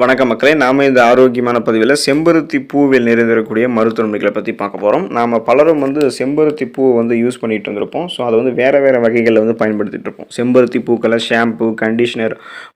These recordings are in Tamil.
வணக்க மக்களே நாம் இந்த ஆரோக்கியமான பதிவில் செம்பருத்தி பூவில் நிறைந்திருக்கக்கூடிய மருத்துவமைகளை பற்றி பார்க்க போகிறோம் நாம் பலரும் வந்து செம்பருத்தி பூவை வந்து யூஸ் பண்ணிகிட்டு வந்திருப்போம் ஸோ அதை வந்து வேறு வேறு வகைகளில் வந்து பயன்படுத்திகிட்டு இருப்போம். செம்பருத்தி பூக்களை ஷாம்பு கண்டிஷனர்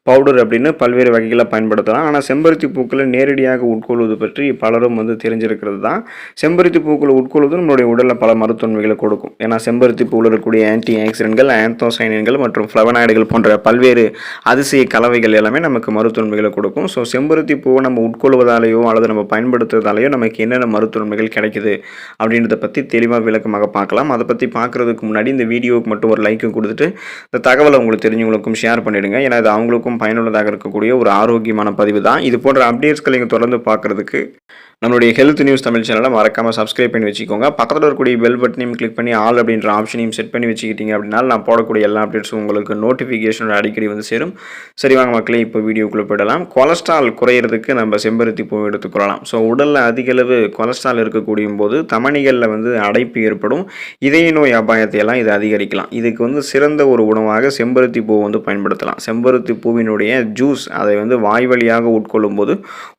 பவுடர் அப்படின்னு பல்வேறு வகைகளை பயன்படுத்தலாம். ஆனால் செம்பருத்தி பூக்களை நேரடியாக உட்கொள்வது பற்றி பலரும் வந்து தெரிஞ்சிருக்கிறது தான். செம்பருத்தி பூக்களை உட்கொள்வது நம்மளுடைய உடலில் பல மருத்துவமைகளை கொடுக்கும். ஏன்னா செம்பருத்தி பூவில் இருக்கக்கூடிய ஆன்டி ஆக்சிடென்ட்கள் ஆந்தோசைனின்கள் மற்றும் ஃப்ளவனாய்டுகள் போன்ற பல்வேறு அதிசய கலவைகள் எல்லாமே நமக்கு மருத்துவமைகளை கொடுக்கும். ஸோ செம்பருத்தி பூவை நம்ம உட்கொள்வதாலேயோ அல்லது நம்ம பயன்படுத்துறதாலேயோ நமக்கு என்னென்ன மருத்துவமைகள் கிடைக்குது அப்படின்றத பற்றி தெளிவாக விளக்கமாக பார்க்கலாம். அதை பற்றி பார்க்குறதுக்கு முன்னாடி இந்த வீடியோவுக்கு மட்டும் ஒரு லைக்கு கொடுத்துட்டு இந்த தகவலை உங்களுக்கு தெரிஞ்சவங்களுக்கும் ஷேர் பண்ணிடுங்க. ஏன்னா இது அவங்களுக்கும் பயனுள்ளதாக இருக்கக்கூடிய ஒரு ஆரோக்கியமான பதிவு தான். இது போன்ற அப்டேட்ஸ்களை நீங்கள் தொடர்ந்து பார்க்குறதுக்கு நம்மளுடைய ஹெல்த் நியூஸ் தமிழ் சேனலை மறக்காமல் சப்ஸ்கிரைப் பண்ணி வச்சுக்கோங்க. பக்கத்தில் இருக்கக்கூடிய பெல் பட்டனையும் கிளிக் பண்ணி ஆல் அப்படின்ற ஆப்ஷனையும் செட் பண்ணி வச்சுக்கிட்டீங்க அப்படின்னா நான் போடக்கூடிய எல்லா அப்டேட்ஸும் உங்களுக்கு நோட்டிஃபிகேஷனோட அடிக்கடி வந்து சேரும். சரி வாங்க மக்களே இப்போ வீடியோக்குள்ளே போயிடலாம். கொலஸ்ட்ரால் குறையிறதுக்கு நம்ம செம்பருத்தி பூ எடுத்துக்கொள்ளலாம் ஸோ உடலில் அதிகளவு கொலஸ்ட்ரால் இருக்கக்கூடிய போது தமணிகளில் வந்து அடைப்பு ஏற்படும். இதய நோய் அபாயத்தை எல்லாம் இது அதிகரிக்கலாம். இதுக்கு வந்து சிறந்த ஒரு உணவாக செம்பருத்தி பூ வந்து பயன்படுத்தலாம். செம்பருத்தி பூவினுடைய ஜூஸ் அதை வந்து வாய் வழியாக உட்கொள்ளும் போது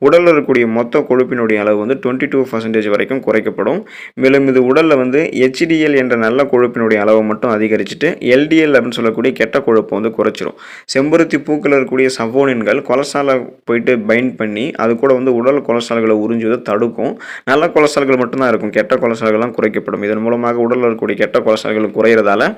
உடலில் இருக்கக்கூடிய மொத்த கொழுப்பினுடைய அளவு வந்து டுவெண்ட்டி டூ பர்சன்டேஜ் வரைக்கும் குறைக்கப்படும். மேலும் இது உடலில் வந்து ஹெச்டிஎல் என்ற நல்ல கொழுப்பினுடைய அளவை மட்டும் அதிகரிச்சுட்டு எல்டிஎல் அப்படின்னு சொல்லக்கூடிய கெட்ட கொழுப்பை வந்து குறைச்சிரும். செம்பருத்தி பூக்கள் இருக்கக்கூடிய சவோனின்கள் கொலஸ்ட்ராலை போயிட்டு பைண்ட் பண்ணி அது கூட வந்து உடல் கொலஸ்ட்ரால்களை உறிஞ்சுவதை தடுக்கும். நல்ல கொலஸ்ட்ரால்கள் மட்டும்தான் இருக்கும். கெட்ட கொலஸ்ட்ரால்கள்லாம் குறைக்கப்படும். இதன் மூலமாக உடலில் இருக்கக்கூடிய கெட்ட கொலஸ்ட்ரால்கள் குறையிறதால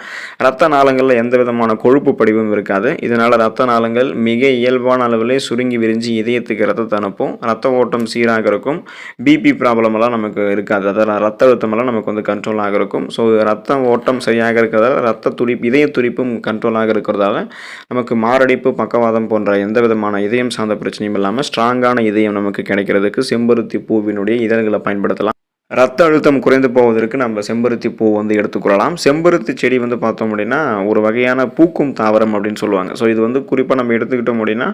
ரத்த நாளங்களில் எந்த விதமான கொழுப்பு படிவும் இருக்காது. இதனால் ரத்த நாளங்கள் மிக இயல்பான அளவிலே சுருங்கி விரிஞ்சு இதயத்துக்கு ரத்தத்தை அனுப்பும். ரத்த ஓட்டம் சீராக இருக்கும். பிபி ப்ராப்ளம் எல்லாம் நமக்கு இருக்காது. அதாவது ரத்த அழுத்தமெல்லாம் நமக்கு வந்து கண்ட்ரோலாக இருக்கும். ஸோ ரத்த ஓட்டம் சரியாக இருக்கிறதால ரத்த துடிப்பு இதய துடிப்பும் கண்ட்ரோலாக இருக்கிறதால நமக்கு மாரடைப்பு பக்கவாதம் போன்ற எந்த விதமான இதயம் சார்ந்த பிரச்சனையும் இல்லாமல் ஸ்ட்ராங்கான இதயம் நமக்கு கிடைக்கிறதுக்கு செம்பருத்தி பூவினுடைய இதழ்களை பயன்படுத்தலாம். ரத்த அழுத்தம் குறைந்து போவதற்கு நம்ம செம்பருத்தி பூ வந்து எடுத்துக்கொள்ளலாம். செம்பருத்தி செடி வந்து பார்த்தோம் அப்படின்னா ஒரு வகையான பூக்கும் தாவரம் அப்படின்னு சொல்லுவாங்க. ஸோ இது வந்து குறிப்பாக நம்ம எடுத்துக்கிட்டோம் அப்படின்னா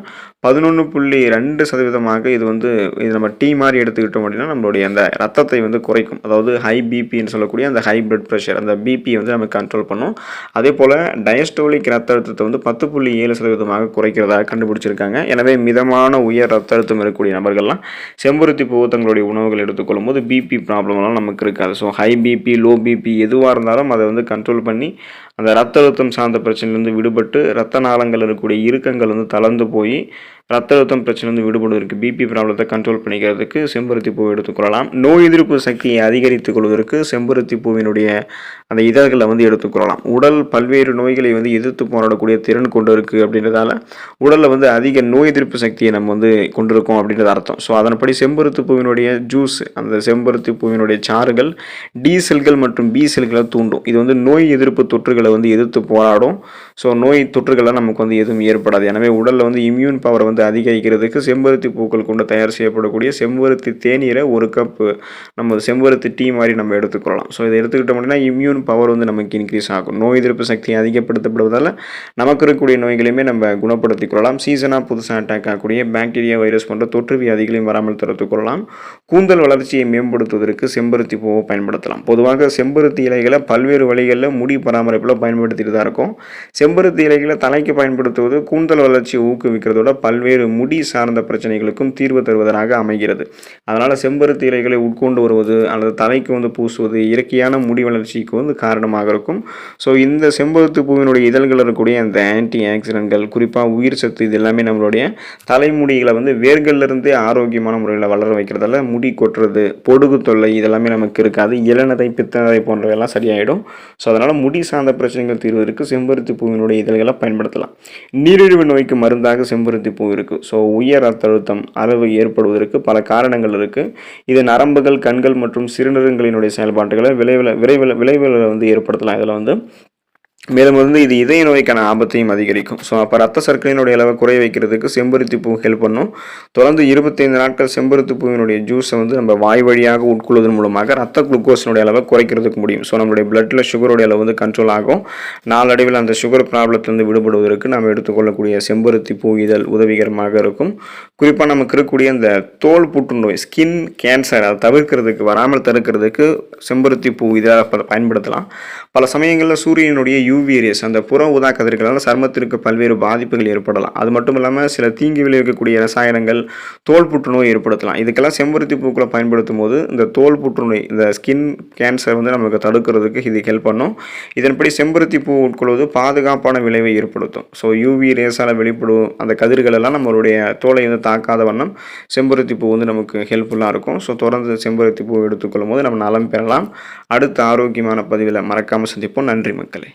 பதினொன்று புள்ளி ரெண்டு சதவீதமாக இது வந்து இது நம்ம டீ மாதிரி எடுத்துக்கிட்டோம் அப்படின்னா நம்மளுடைய அந்த ரத்தத்தை வந்து குறைக்கும். அதாவது ஹை பிபின்னு சொல்லக்கூடிய அந்த ஹை பிளட் ப்ரெஷர் அந்த பிபி வந்து நம்ம கண்ட்ரோல் பண்ணும். அதே போல் டயஸ்டோலிக் ரத்த அழுத்தத்தை வந்து பத்து புள்ளி ஏழு சதவீதமாக குறைக்கிறதாக கண்டுபிடிச்சிருக்காங்க. எனவே மிதமான உயர் ரத்த அழுத்தம் இருக்கக்கூடிய நபர்கள்லாம் செம்பருத்தி பூ தங்களுடைய உணவுகள் எடுத்துக்கொள்ளும் போது பிபி ப்ராப்ளம் ப்ராப்ளம்லாம் நமக்கு இருக்காது. So high BP low BP எதுவாக இருந்தாலும் அதை வந்து கண்ட்ரோல் பண்ணி அந்த ரத்த அழுத்தம் சார்ந்த பிரச்சனையிலேருந்து விடுபட்டு ரத்த நாளங்கள் இருக்கக்கூடிய இறுக்கங்கள் வந்து தளர்ந்து போய் ரத்த அழுத்தம் பிரச்சனைலேருந்து விடுபடுவதற்கு பிபி ப்ராப்ளத்தை கண்ட்ரோல் பண்ணிக்கிறதுக்கு செம்பருத்தி பூ எடுத்துக்கொள்ளலாம் நோய் எதிர்ப்பு சக்தியை அதிகரித்துக் கொள்வதற்கு செம்பருத்தி பூவினுடைய அந்த இதழ்களை வந்து எடுத்துக்கொள்ளலாம் உடல் பல்வேறு நோய்களை வந்து எதிர்த்து போராடக்கூடிய திறன் கொண்டு இருக்குது அப்படின்றதால உடலில் வந்து அதிக நோய் எதிர்ப்பு சக்தியை நம்ம வந்து கொண்டிருக்கோம் அப்படின்றது அர்த்தம். ஸோ அதன்படி செம்பருத்தி பூவினுடைய ஜூஸ் அந்த செம்பருத்தி பூ பூவினுடைய சாறுகள் டி செல்கள் மற்றும் பி செல்களை தூண்டும். இது வந்து நோய் எதிர்ப்பு தொற்றுகளை வந்து எதிர்த்து போராடும் ஸோ நோய் தொற்றுகள்லாம் நமக்கு வந்து எதுவும் ஏற்படாது. எனவே உடலில் வந்து இம்யூன் பவரை வந்து அதிகரிக்கிறதுக்கு செம்பருத்தி பூக்கள் கொண்டு தயார் செய்யப்படக்கூடிய செம்பருத்தி தேநீரை ஒரு கப்பு நம்ம செம்பருத்தி டீ மாதிரி நம்ம எடுத்துக்கொள்ளலாம். ஸோ இதை எடுத்துக்கிட்டோம் அப்படின்னா இம்யூன் பவர் வந்து நமக்கு இன்க்ரீஸ் ஆகும். நோய் எதிர்ப்பு சக்தி அதிகப்படுத்தப்படுவதால் நமக்கு இருக்கக்கூடிய நோய்களையுமே நம்ம குணப்படுத்திக் கொள்ளலாம். சீசனாக புதுசாக அட்டாக் ஆகக்கூடிய பாக்டீரியா வைரஸ் போன்ற தொற்று வியாதிகளையும் வராமல் தடுத்துக் கொள்ளலாம். கூந்தல் வளர்ச்சியை மேம்படுத்துவதற்கு செம்பருத்தி பூவை பயன்படுத்தலாம். பொதுவாக செம்பருத்தி இலைகளை பல்வேறு வழிகளில் முடி பராமரிப்பில் பயன்படுத்திட்டு தான் இருக்கும். செம்பருத்தி இலைகளை தலைக்கு பயன்படுத்துவது கூந்தல் வளர்ச்சியை ஊக்குவிக்கிறதோட பல்வேறு முடி சார்ந்த பிரச்சனைகளுக்கும் தீர்வு தருவதாக அமைகிறது. அதனால் செம்பருத்தி இலைகளை உட்கொண்டு வருவது அல்லது தலைக்கு வந்து பூசுவது இயற்கையான முடி வளர்ச்சிக்கு வந்து காரணமாக இருக்கும். ஸோ இந்த செம்பருத்தி பூவினுடைய இதழ்கள் இருக்கக்கூடிய அந்த ஆன்டி ஆக்சிடென்ட்கள் குறிப்பாக உயிர் சத்து இது எல்லாமே நம்மளுடைய தலைமுடிகளை வந்து வேர்களிலிருந்தே ஆரோக்கியமான முறையில் வளர வைக்கிறதால முடி கொட்டுறது பொடுகு தொல்லை இதெல்லாமே நமக்கு இருக்காது. இளநரை பித்தநரை போன்றவையெல்லாம் சரியாயிடும். ஸோ அதனால் முடி சார்ந்த பிரச்சனைகள் தீர்வதற்கு செம்பருத்தி பூவினுடைய இதழ்களை பயன்படுத்தலாம். நீரிழிவு நோய்க்கு மருந்தாக செம்பருத்தி பூ இருக்குது ஸோ உயர் ரத்த அழுத்தம் அளவு ஏற்படுவதற்கு பல காரணங்கள் இருக்குது இது நரம்புகள் கண்கள் மற்றும் சிறுநீரங்களினுடைய செயல்பாட்டுகளை விளைவில் விரைவில் விளைவில் வந்து ஏற்படுத்தலாம். இதில் வந்து மேலும் வந்து இது இதய நோய்க்கான ஆபத்தையும் அதிகரிக்கும். ஸோ அப்போ ரத்த சர்க்கரையினுடைய அளவை குறைய வைக்கிறதுக்கு செம்பருத்தி பூ ஹெல்ப் பண்ணும். தொடர்ந்து இருபத்தைந்து நாட்கள் செம்பருத்தி பூவினுடைய ஜூஸை வந்து நம்ம வாய் வழியாக உட்கொள்வதன் மூலமாக ரத்த குளுக்கோஸினுடைய அளவை குறைக்கிறதுக்கு முடியும். ஸோ நம்மளுடைய பிளட்டில் சுகருடைய அளவு வந்து கண்ட்ரோல் ஆகும். நாளடைவில் அந்த சுகர் ப்ராப்ளத்திலிருந்து விடுபடுவதற்கு நம்ம எடுத்துக்கொள்ளக்கூடிய செம்பருத்தி பூ இதழ் உதவிகரமாக இருக்கும். குறிப்பாக நமக்கு இருக்கக்கூடிய இந்த தோல் புற்றுநோய் ஸ்கின் கேன்சர் அதை தவிர்க்கிறதுக்கு வராமல் தடுக்கிறதுக்கு செம்பருத்தி பூ இதாக பயன்படுத்தலாம். பல சமயங்களில் சூரியனுடைய யூ யூவி ரேஸ் அந்த புற ஊதா கதிர்களால் சருமத்திற்கு பல்வேறு பாதிப்புகள் ஏற்படலாம். அது மட்டும் இல்லாமல் சில தீங்கு விளைவிக்கக்கூடிய ரசாயனங்கள் தோல் புற்றுநோய் ஏற்படுத்தலாம். இதுக்கெல்லாம் செம்பருத்தி பூக்களை பயன்படுத்தும் போது இந்த தோல் புற்றுநோய் இந்த ஸ்கின் கேன்சர் வந்து நமக்கு தடுக்கிறதுக்கு இது ஹெல்ப் பண்ணும். இதன்படி செம்பருத்தி பூ உட்கொள்வது பாதுகாப்பான விளைவை ஏற்படுத்தும். ஸோ யூவி ரேஸால் வெளிப்படும் அந்த கதிர்கள் எல்லாம் நம்மளுடைய தோலை வந்து தாக்காத வண்ணம் செம்பருத்தி பூ வந்து நமக்கு ஹெல்ப்ஃபுல்லாக இருக்கும். ஸோ தொடர்ந்து செம்பருத்தி பூ எடுத்துக்கொள்ளும் போது நம்ம நலம் பெறலாம். அடுத்த ஆரோக்கியமான பதிவில் மறக்காமல் சந்திப்போம். நன்றி மக்களே.